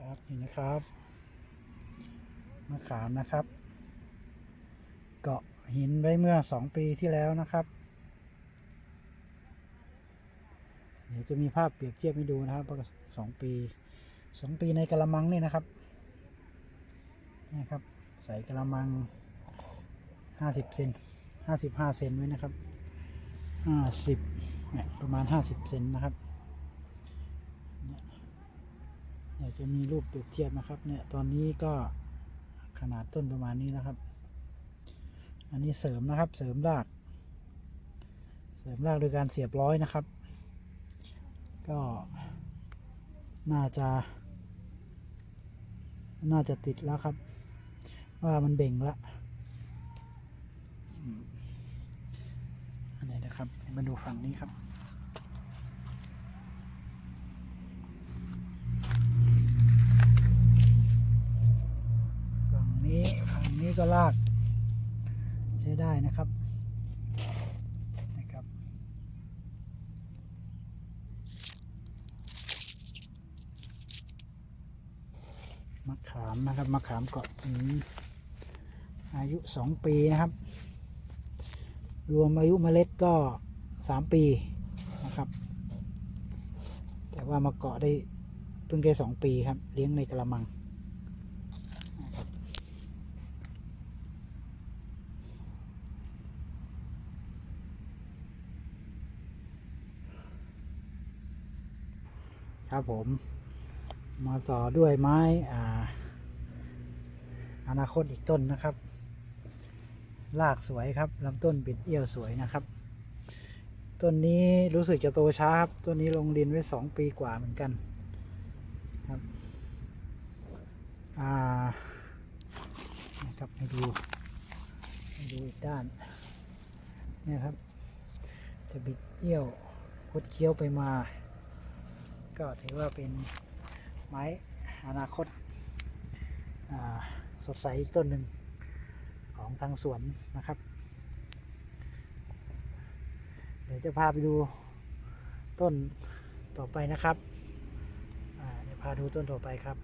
ครับเห็นนะครับมะขามนะครับ เกาะหินไว้เมื่อสองปีที่แล้วนะครับ เดี๋ยวจะมีภาพเปรียบเทียบให้ดูนะครับว่าสองปีสองปีในกระมังนี่นะครับนี่ครับ ใส่กระมังห้าสิบเซนห้าสิบห้าเซนไว้นะครับห้าสิบประมาณห้าสิบเซนนะครับ เดี๋ยจะมีรูปเปรียบเทียบนะครับ เนี่ยตอนนี้ก็ขนาดต้นประมาณนี้นะครับ อันนี้เสริมนะครับ เสริมราก เสริมรากโดยการเสียบร้อยนะครับ ก็น่าจะ น่าจะติดแล้วครับ ว่ามันเบ่งละอันนี้นะครับ มาดูฝั่งนี้ครับ ก็ลากใช้ได้นะครับนะครับ มะขามนะครับมะขามเกาะอายุสองปีนะครับ รวมอายุเมล็ดก็สามปีนะครับ แต่ว่ามาเกาะได้เพิ่งได้สองปีครับ เลี้ยงในกระมังนะครับ ครับผม มาต่อด้วยไม้อ่าอนาคตอีกต้นนะครับรากสวยครับลำต้นบิดเอี้ยวสวยนะครับ ต้นนี้รู้สึกจะโตช้าครับต้นนี้ลงดินไว้สองปีกว่าเหมือนกันครับอ่านะครับให้ดูให้ดูอีกด้านเนี่ยครับ จะบิดเอี้ยวคดเคี้ยวไปมา ก็ถือว่าเป็นไม้อนาคตาสดใสอีกต้นหนึ่งของทางสวนนะครับ เดี๋ยวจะพาไปดูต้นต่อไปนะครับเดี๋ยวพาดูต้นต่อไปครับ